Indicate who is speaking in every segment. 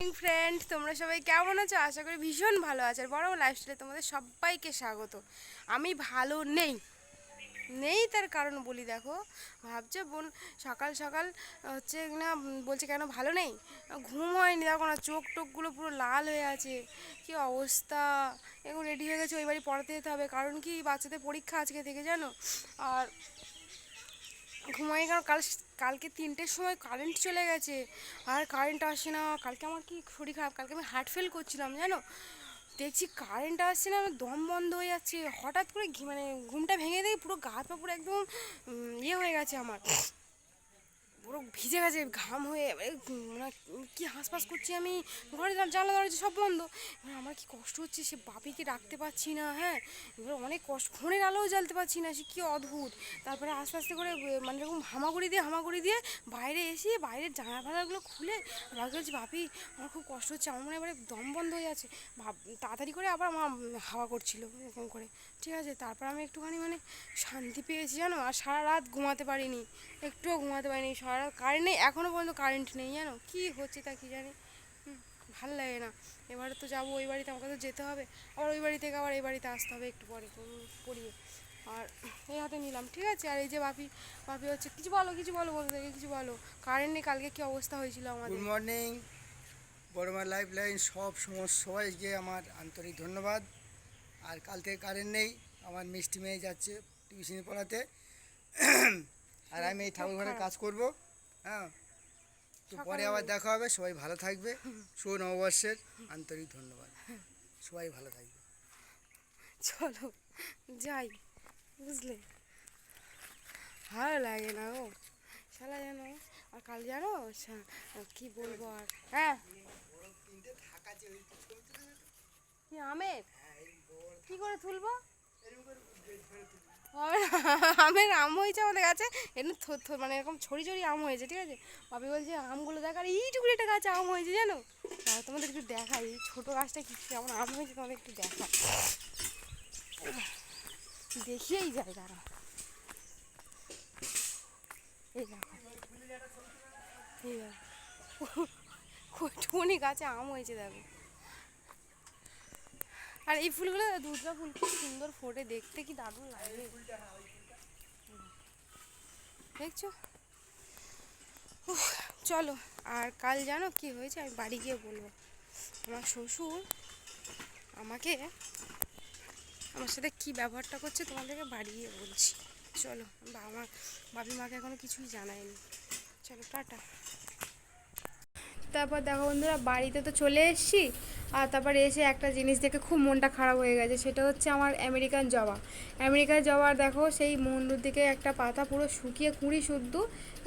Speaker 1: Friend তোমরা সবাই কেমন আছো? আশা করি ভীষণ ভালো আছো। আর বড় লাইফস্টাইলে তোমাদের সবাইকে স্বাগত। আমি ভালো নেই। নেই তার কারণ বলি দেখো। ভাবছ বোন, সকাল সকাল হচ্ছে না বলছে কেন ভালো নেই? ঘুম হয়নি। দেখো না, চোখ টোকগুলো পুরো লাল হয়ে আছে। কি অবস্থা? এখন রেডি হয়ে গেছে, ওই বাড়ি পড়াতে যেতে হবে। কারণ কি, বাচ্চাদের পরীক্ষা আজকে থেকে, জানো? আর ঘুমাই কারণ কাল কালকে তিনটের সময় কারেন্ট চলে গেছে। আর কারেন্ট আসে না। কালকে আমার কি শরীর খারাপ? কালকে আমি হার্ট ফেল করছিলাম, জানো? দেখছি কারেন্ট আসছে না, আমার দম বন্ধ হয়ে যাচ্ছে। হঠাৎ করে মানে ঘুমটা ভেঙে দিয়ে পুরো গা পা পুরো একদম ইয়ে হয়ে গেছে আমার। পুরো ভিজে গেছে, ঘাম হয়ে মানে কি হাঁসফাঁস করছি আমি? ঘরে জানলা দরজা সব বন্ধ। এবার আমার কি কষ্ট হচ্ছে, সে বাপিকে ডাকতে পারছি না হ্যাঁ? এবার অনেক কষ্ট, ফোনের আলোও জ্বালতে পারছি না, সে কী অদ্ভুত। তারপরে আস্তে আস্তে করে মানে এরকম হামাগুড়ি দিয়ে হামাগুড়ি দিয়ে বাইরে এসে, বাইরের জানলা ফালাগুলো খুলে বাপি বলছি বাপি, আমার খুব কষ্ট হচ্ছে, আমার মনে এবারে দম বন্ধ হয়ে যাচ্ছে। ভাব, তাড়াতাড়ি করে আবার আমার হাওয়া করছিল, এরকম করে। ঠিক আছে, তারপর আমি একটুখানি মানে শান্তি পেয়েছি জানো, আর সারা রাত ঘুমাতে পারিনি, একটুও ঘুমাতে পারিনি, সারা রাত কারেন্ট নেই এখনও পর্যন্ত কারেন্ট নেই জানো, কী হচ্ছে তা কী জানি ভালো লাগে না, এবারে তো যাব, ওই বাড়িতে আমাকে তো যেতে হবে, আবার ওই বাড়ি থেকে আবার এই বাড়িতে আসতে হবে একটু পরে পড়িয়ে, আর এই হাতে নিলাম, ঠিক আছে, আর এই যে বাপি বাপি হচ্ছে, কিছু বলো কিছু বলো বন্ধুদেরকে কিছু বলো কারেন্ট নেই, কালকে কী অবস্থা হয়েছিল আমাদের?
Speaker 2: গুড মর্নিং বড়মা লাইফ লাইন সব সমস্ত সবাইকে আমার আন্তরিক ধন্যবাদ। আর কাল থেকে কারেন্ট নেই আমার মিষ্টি মেয়ে যাচ্ছে টিউশনি পড়াতে। আর আমি এই ঠাকুর ঘরে কাজ করব হ্যাঁ। তো পরে আবার দেখা হবে সবাই ভালো থাকবে। শুভ নববর্ষের আন্তরিক ধন্যবাদ। সবাই ভালো থাকবে।
Speaker 1: চলো যাই বুঝলে? ভালো লাগে না ও শালা যেন আর কাল জানো কি বলব আর হ্যাঁ। কি, আমের? কি করে তুলবো? আমের- আম হয়েছে আমাদের গাছে এমনি মানে এরকম ছড়ি ছড়ি আম হয়েছে, ঠিক আছে? বাপি বলছে, আমগুলো দেখ, আর এইটুকু একটা গাছে আম হয়েছে, জানো? তোমাদের একটু দেখাই, এই ছোটো গাছটা কি, কেমন আম হয়েছে তোমাদের একটু দেখা দেখিয়েই যায় তারা এই দেখো। এই দেখো। কটুকুনি গাছে আম হয়েছে, দেখো। আর এই ফুলগুলো, দুর্গা ফুল খুব সুন্দর ফোটে, দেখতে কি দারুণ লাগে। দেখছ? চলো, আর কাল জানো কি হয়েছে? আমি বাড়ি গিয়ে বলব। আমার শ্বশুর আমাকে, আমার সাথে কি ব্যবহারটা করছে তোমাদেরকে বাড়ি গিয়ে বলছি। চলো বা আমার বাবি মাকে এখনও কিছুই জানায়নি। চলো, টাটা। তারপর দেখো বন্ধুরা, বাড়িতে তো চলে এসেছি। আর তারপর এসে একটা জিনিস দেখে খুব মনটা খারাপ হয়ে গেছে, সেটা হচ্ছে আমার আমেরিকান জবা। আমেরিকান জবার দেখো, সেই মুন্ডুর দিকে একটা পাতা পুরো শুকিয়ে কুঁড়ি শুদ্ধ,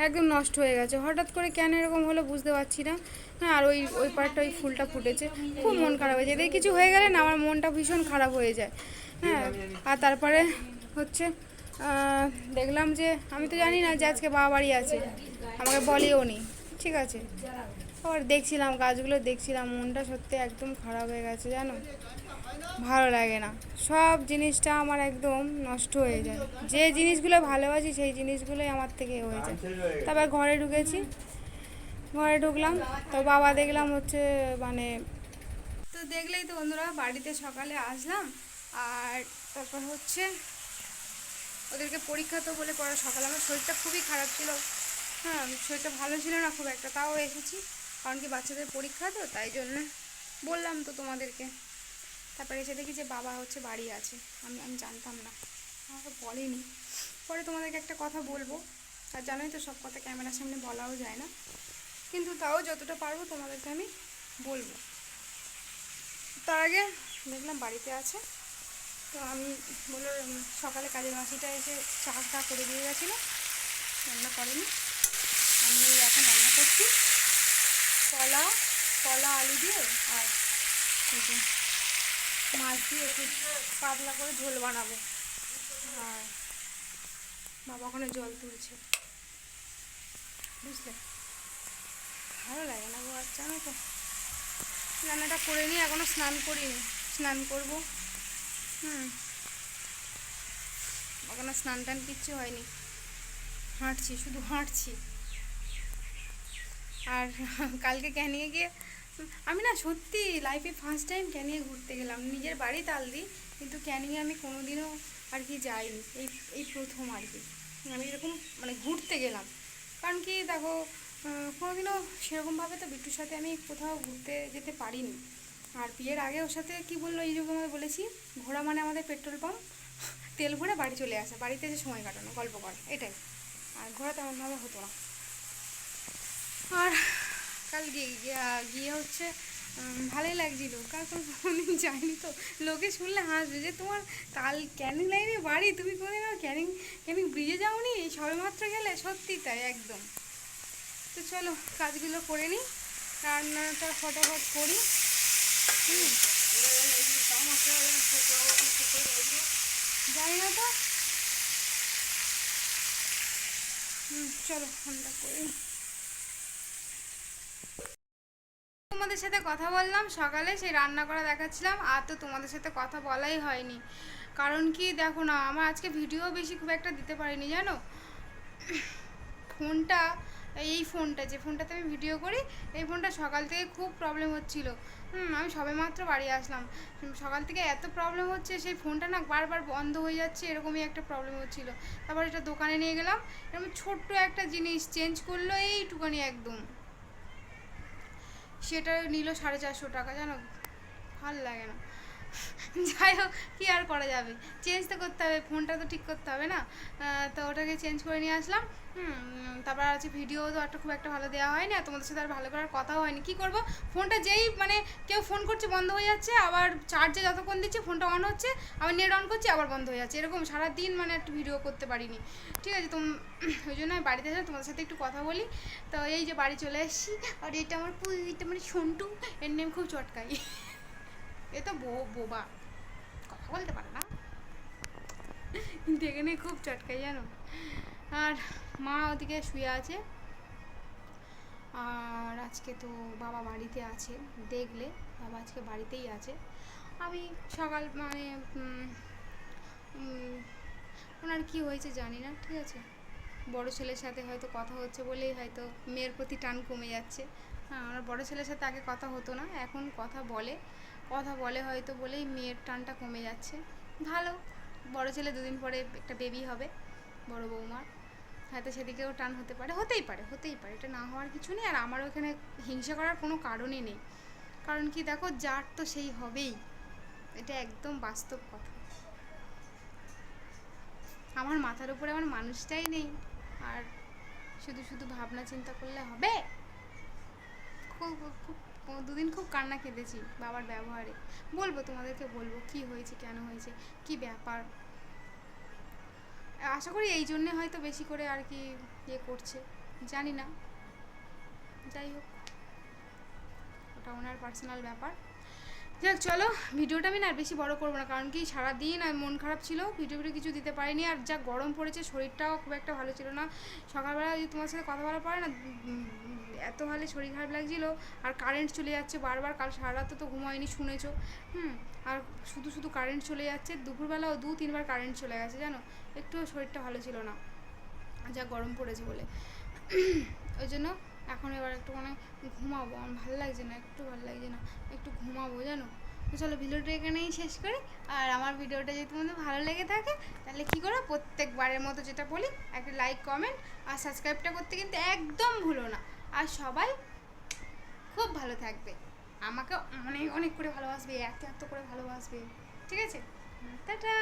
Speaker 1: একদম নষ্ট হয়ে গেছে। হঠাৎ করে কেন এরকম হলো বুঝতে পারছি না। হ্যাঁ আর ওই ওই পার্টটা ওই ফুলটা ফুটেছে, খুব মন খারাপ হয়েছে এদের কিছু হয়ে গেলে না, আমার মনটা ভীষণ খারাপ হয়ে যায়। হ্যাঁ আর তারপরে হচ্ছে দেখলাম যে, আমি তো জানি না যে আজকে বাবা বাড়ি আছে, আমাকে বলেও নি, ঠিক আছে। আবার দেখছিলাম গাছগুলো দেখছিলাম, মনটা সত্যি একদম খারাপ হয়ে গেছে, জানো? ভালো লাগে না। সব জিনিসটা আমার একদম নষ্ট হয়ে যায়। যে জিনিসগুলো ভালোবাসি, সেই জিনিসগুলোই আমার থেকে হয়ে যায়। তারপর ঘরে ঢুকেছি। ঘরে ঢুকলাম, তো বাবা দেখলাম হচ্ছে মানে তো দেখলেই তো বন্ধুরা, বাড়িতে সকালে আসলাম। আর তারপর হচ্ছে, ওদেরকে পরীক্ষা তো বলে পড়া সকালে। আমার শরীরটা খুবই খারাপ ছিল। হ্যাঁ শরীরটা ভালো ছিল না খুব একটা, তাও এসেছি। কারণ কি বাচ্চাদের পরীক্ষা তো, তাই জন্য বললাম তো তোমাদেরকে। তারপরে এসে দেখি যে বাবা হচ্ছে বাড়ি আছে, আমি আমি জানতাম না। আমাকে বলেনি। পরে তোমাদেরকে একটা কথা বলব। আর জানোই তো সব কথা ক্যামেরার সামনে বলাও যায় না। কিন্তু তাও যতটা পারব তোমাদেরকে আমি বলব। তার আগে দেখলাম বাড়িতে আছে। তো আমি বলল সকালে কাজের মাসিটা এসে চা টা করে দিয়ে গেছিল। রান্না করেনি। আমি এখন রান্না করছি। কলা কলা আলু দিয়ে আর মাছ দিয়ে একটু পাতলা করে ঝোল বানাবো। আর বাবা ওখানে জল তুলছে। বুঝলে? ভালো লাগে না গো আর জানো তো? রান্নাটা করে নিই এখনও স্নান করিনি। স্নান করব। হুম। এখনও স্নান টান কিচ্ছু হয়নি। হাঁটছি, শুধু হাঁটছি। আর কালকে ক্যানিয়ে গিয়ে,
Speaker 3: আমি না সত্যি লাইফে ফার্স্ট টাইম ক্যানিংয়ে ঘুরতে গেলাম। নিজের বাড়ি তালদি, কিন্তু ক্যানিংয়ে আমি কোনোদিনও আর কি যাইনি। এই এই প্রথম আর কি। আমি এরকম মানে ঘুরতে গেলাম। কারণ কি দেখো কোনোদিনও সেরকমভাবে তো বিট্টুর সাথে আমি কোথাও ঘুরতে যেতে পারিনি। আর বিয়ের আগে ওর সাথে কি বলল এই যুগে আমি বলেছি ঘোরা মানে আমাদের পেট্রোল পাম্প, তেল ভরে বাড়ি চলে আসা, বাড়িতে যে সময় কাটানো, গল্প করা, এটাই। আর ঘোরা তেমনভাবে হতো না। আর কাল গিয়ে হচ্ছে ভালোই লাগছিল। কাল তো কোনোদিন যাইনি তো। লোকে শুনলে হাসবে যে, তোমার কাল ক্যানিং লাইনে বাড়ি? তুমি কোনোদিন আর ক্যানিং ক্যানিং ব্রিজে যাওনি? সবে মাত্র গেলে? সত্যি তাই, একদম। তো চলো, কাজগুলো করে নিই। রান্নাটা ফটাফট করি। জানি না তো। চলো ফোনটা করি তোমাদের সাথে কথা বললাম, সকালে সেই রান্না করা দেখাচ্ছিলাম, আর তো তোমাদের সাথে কথা বলাই হয়নি। কারণ কি, দেখো না, আমার আজকে ভিডিও বেশি খুব একটা দিতে পারিনি, জানো? ফোনটা, এই ফোনটা, যে ফোনটাতে আমি ভিডিও করি, এই ফোনটা সকাল থেকে খুব প্রবলেম হচ্ছিল। হুম, আমি সবে মাত্র বাড়ি আসলাম। সকাল থেকে এত প্রবলেম হচ্ছে, সেই ফোনটা না বারবার বন্ধ হয়ে যাচ্ছে, এরকমই একটা প্রবলেম হচ্ছিল। তারপর এটা দোকানে নিয়ে গেলাম, এরকম ছোট্ট একটা জিনিস চেঞ্জ করল, এইটুকানি একদম। সেটা নিল সাড়ে চারশো টাকা জানো? ভালো লাগে না। যাই হোক, কী আর করা যাবে? চেঞ্জ তো করতে হবে ফোনটা তো ঠিক করতে হবে না? তো ওটাকে চেঞ্জ করে নিয়ে আসলাম। তারপর আছে ভিডিও তো একটা খুব একটা ভালো দেওয়া হয়নি, আর তোমাদের সাথে আর ভালো করার কথাও হয়নি। কী করব? ফোনটা যেই মানে কেউ ফোন করছে, বন্ধ হয়ে যাচ্ছে, আবার চার্জে যতক্ষণ দিচ্ছে ফোনটা অন হচ্ছে, আবার নেট অন করছে, আবার বন্ধ হয়ে যাচ্ছে। এরকম সারাদিন মানে একটু ভিডিও করতে পারিনি। ঠিক আছে, তোম, ওই জন্য আমি বাড়িতে এসে তোমাদের সাথে একটু কথা বলি। তো এই যে বাড়ি চলে এসেছি, আর এটা আমার এটা মানে সন্টু, এর নেম খুব চটকাই। এ তো বোবা। কথা বলতে পারে না। দেখে নিয়ে খুব চটকাই জানো। আর মা ওদিকে শুয়ে আছে। আর আজকে তো বাবা বাড়িতে আছে, দেখলে। বাবা আজকে বাড়িতেই আছে। আমি সকাল মানে ওনার কি হয়েছে জানি না, ঠিক আছে? বড় ছেলের সাথে হয়তো কথা হচ্ছে বলেই হয়তো মেয়ের প্রতি টান কমে যাচ্ছে। হ্যাঁ আমার বড় ছেলের সাথে আগে কথা হতো না, এখন কথা বলে। কথা বলে হয়তো বলেই মেয়ের টানটা কমে যাচ্ছে। ভালো, বড় ছেলে দুদিন পরে একটা বেবি হবে, বড় বৌমার হয়তো সেদিকেও টান হতে পারে, হতেই পারে হতেই পারে, এটা না হওয়ার কিছু নেই। আর আমারও এখানে হিংসা করার কোনো কারণই নেই। কারণ কি দেখো, যার তো সেই হবেই। এটা একদম বাস্তব কথা। আমার মাথার উপরে আমার মানুষটাই নেই। আর শুধু শুধু ভাবনা চিন্তা করলে হবে? খুব খুব দুদিন খুব কান্না কেঁদেছি বাবার ব্যবহারে। বলব তোমাদেরকে বলব কি হয়েছে, কেন হয়েছে, কি ব্যাপার? আশা করি এই জন্যে হয়তো বেশি করে আর কি ইয়ে করছে, জানি না। যাই হোক, ওটা ওনার পার্সোনাল ব্যাপার। যাক, চলো, ভিডিওটা আমি না আর বেশি বড় করব না, কারণ কি সারাদিন আর মন খারাপ ছিল, ভিডিও ভিডিও কিছু দিতে পারিনি, আর যা গরম পড়েছে, শরীরটাও খুব একটা ভালো ছিল না। সকালবেলা যদি তোমার সাথে কথা বলা পরে না এত হালে শরীর খারাপ লাগছিল, আর কারেন্ট চলে যাচ্ছে বারবার, কাল সারা রাত তো ঘুমায়নি, শুনেছো। হুম, আর শুধু শুধু কারেন্ট চলে যাচ্ছে, দুপুরবেলাও দু তিনবার কারেন্ট চলে গেছে, জানো? একটু শরীরটা ভালো ছিল না, যা গরম পড়েছে বলে। ওই জন্য এখন এবার একটু মানে ঘুমাবো, আমার ভালো লাগছে না, একটু ভালো লাগছে না, একটু ঘুমাবো জানো? তো চলো ভিডিওটা এখানেই শেষ করি, আর আমার ভিডিওটা যদি তোমাদের ভালো লেগে থাকে, তাহলে কী করো? প্রত্যেকবারের মতো যেটা বলি, একটা লাইক কমেন্ট আর সাবস্ক্রাইবটা করতে কিন্তু একদম ভুলো না। আর সবাই খুব ভালো থাকবে। আমাকে অনেক অনেক করে ভালোবাসবে, এত এত করে ভালোবাসবে। ঠিক আছে? টাটা!